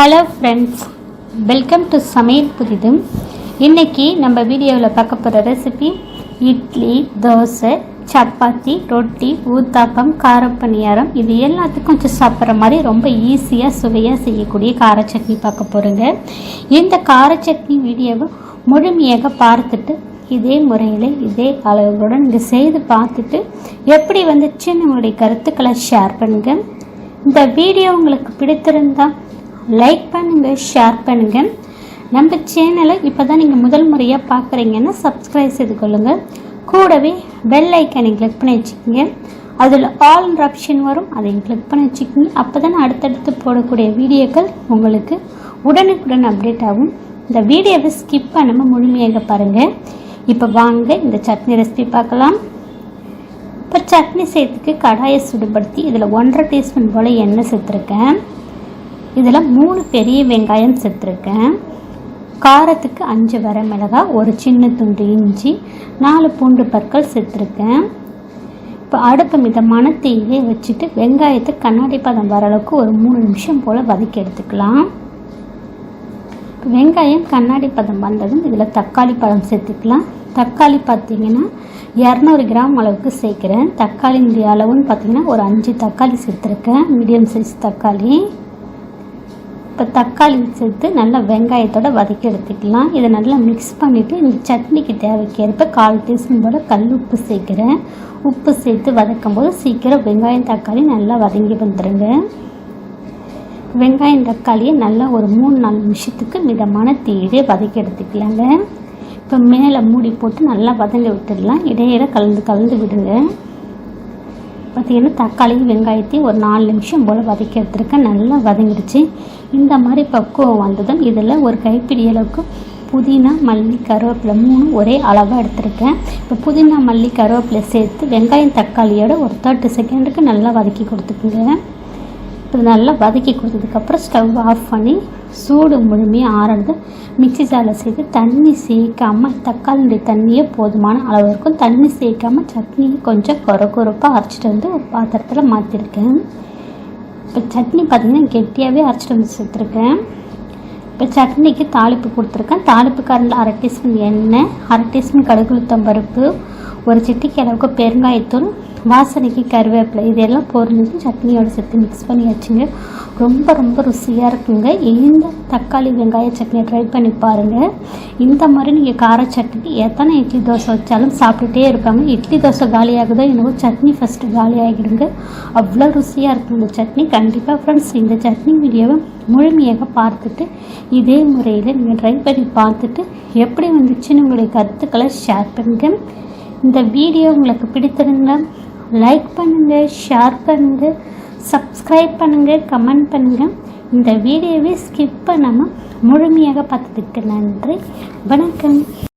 Hello friends welcome to சமையல் புதிதும் இன்றைக்கி நம்ம வீடியோவில் பார்க்க போகிற ரெசிபி இட்லி தோசை சப்பாத்தி ரொட்டி ஊத்தாப்பம் காரப்பணியாரம் இது எல்லாத்துக்கும் கொஞ்சம் சாப்பிட்ற மாதிரி ரொம்ப ஈஸியாக சுவையாக செய்யக்கூடிய கார சட்னி பார்க்க போகிறோங்க இந்த கார சட்னி வீடியோவை முழுமையாக பார்த்துட்டு இதே முறையில் இதே அளவுகளுடன் நீங்கள் செய்து பார்த்துட்டு எப்படி வந்துச்சுன்னு உங்களுடைய கருத்துக்களை ஷேர் பண்ணுங்கள் இந்த வீடியோ உங்களுக்கு பிடித்திருந்தா லைக் பண்ணுங்கள் ஷேர் பண்ணுங்கள் நம்ம சேனலை இப்போ தான் நீங்கள் முதல் முறையாக பார்க்குறீங்கன்னா சப்ஸ்கிரைப் செய்து கொள்ளுங்கள் கூடவே பெல் ஐக்கனை கிளிக் பண்ணி வச்சுக்கோங்க. அதில் ஆல்ன்ற ஆப்ஷன் வரும் அதையும் கிளிக் பண்ணி வச்சுக்கோங்க. அப்போ தான் அடுத்தடுத்து போடக்கூடிய வீடியோக்கள் உங்களுக்கு உடனுக்குடன் அப்டேட் ஆகும். இந்த வீடியோவை ஸ்கிப் பண்ணாமல் முழுமையாக பாருங்கள் இப்போ வாங்க இந்த சட்னி ரெசிபி பார்க்கலாம். இப்போ சட்னி செய்யறதுக்கு கடாயை சுடுபடுத்தி இதில் ஒன்றரை டீஸ்பூன் போல் எண்ணெய் சேர்த்துருக்கேன். இதில் மூணு பெரிய வெங்காயம் சேர்த்துருக்கேன் காரத்துக்கு அஞ்சு வர மிளகாய் ஒரு சின்ன துண்டு இஞ்சி நாலு பூண்டு பற்கள் சேர்த்துருக்கேன் இப்போ அடுப்பு மிதமான தீயிலே வச்சுட்டு வெங்காயத்தை கண்ணாடி பதம் வர அளவுக்கு ஒரு மூணு நிமிஷம் போல் வதக்கி எடுத்துக்கலாம். வெங்காயம் கண்ணாடி பதம் வந்ததும் இதில் தக்காளி பழம் சேர்த்துக்கலாம். தக்காளி பார்த்தீங்கன்னா இரநூறு கிராம் அளவுக்கு சேர்க்குறேன். தக்காளினுடைய அளவுன்னு பார்த்தீங்கன்னா ஒரு அஞ்சு தக்காளி சேர்த்துருக்கேன். மீடியம் சைஸ் தக்காளி. இப்போ தக்காளி சேர்த்து நல்லா வெங்காயத்தோடு வதக்கி எடுத்துக்கலாம். இதை நல்லா மிக்ஸ் பண்ணிவிட்டு இந்த சட்னிக்கு தேவைக்கேற்ப கால் டீஸ்பூன் போல் கல் உப்பு சேர்க்குறேன். உப்பு சேர்த்து வதக்கும் போது சீக்கிரம் வெங்காயம் தக்காளி நல்லா வதங்கி வந்துடுங்க வெங்காயம் தக்காளியை நல்லா ஒரு மூணு நாலு நிமிஷத்துக்கு மிதமான தீயிலே வதக்கி எடுத்துக்கலாங்க. இப்போ மேலே மூடி போட்டு நல்லா வதங்க விட்டுடலாம். இடையில கலந்து கலந்து விடுங்க. பார்த்திங்கன்னா தக்காளியும் வெங்காயத்தையும் ஒரு நாலு நிமிஷம் போல் வதக்கி எடுத்துருக்கேன். நல்லா வதங்கிடுச்சு. இந்த மாதிரி பக்குவம் வந்ததும் இதில் ஒரு கைப்பிடி அளவுக்கு புதினா மல்லி கருவேப்பிலை மூணு ஒரே அளவாக எடுத்திருக்கேன். இப்போ புதினா மல்லி கருவேப்பிலை சேர்த்து வெங்காயம் தக்காளியோட ஒரு தேர்ட்டி செகண்டுக்கு நல்லா வதக்கி கொடுத்துக்குங்க. இப்போ நல்லா வதக்கி கொடுத்ததுக்கப்புறம் ஸ்டவ் ஆஃப் பண்ணி சூடு முழுமையாக ஆறது மிக்சி ஜாரில் சேர்த்து தண்ணி சேர்க்காமல் தக்காளியுடைய தண்ணியே போதுமான அளவு இருக்கும். தண்ணி சேர்க்காமல் சட்னி கொஞ்சம் குறை அரைச்சிட்டு வந்து ஒரு பாத்திரத்தில் மாற்றிருக்கேன் இப்போ சட்னி பார்த்திங்கன்னா கெட்டியாகவே அரைச்சிட்டு வந்து சேர்த்துருக்கேன். இப்போ சட்னிக்கு தாளிப்பு கொடுத்துருக்கேன். தாளிப்பு கரண்டில் அரை டீஸ்பூன் எண்ணெய் அரை டீஸ்பூன் கடுகுளுத்தம் பருப்பு ஒரு சிட்டிக்கு அளவுக்கு பெருங்காயத்தூள் வாசனைக்கு கருவேப்பிலை இதெல்லாம் பொருளும் சட்னியோட சேர்த்து மிக்ஸ் பண்ணி வச்சுங்க. ரொம்ப ரொம்ப ருசியாக இருக்குங்க. இந்த தக்காளி வெங்காய சட்னியை ட்ரை பண்ணி பாருங்கள் இந்த மாதிரி நீங்கள் கார சட்னி எத்தனை இட்லி தோசை வச்சாலும் சாப்பிட்டுட்டே இருப்பாங்க இட்லி தோசை காலியாகுதோ என்னவோ சட்னி ஃபஸ்ட்டு காலியாகிடுங்க அவ்வளோ ருசியாக இருக்கும் இந்த சட்னி. கண்டிப்பாக ஃப்ரெண்ட்ஸ் இந்த சட்னி வீடியோவை முழுமையாக பார்த்துட்டு இதே முறையில் நீங்கள் ட்ரை பண்ணி பார்த்துட்டு எப்படி வந்துச்சுன்னு உங்களுடைய கருத்துக்களை ஷேர் பண்ணுங்கள் இந்த வீடியோ உங்களுக்கு பிடித்திருந்தால் லைக் பண்ணுங்கள் ஷேர் பண்ணுங்கள் சப்ஸ்கிரைப் பண்ணுங்கள் கமெண்ட் பண்ணுங்கள் இந்த வீடியோவை ஸ்கிப் பண்ணாமல் முழுமையாக பார்த்ததுக்கு நன்றி. வணக்கம்.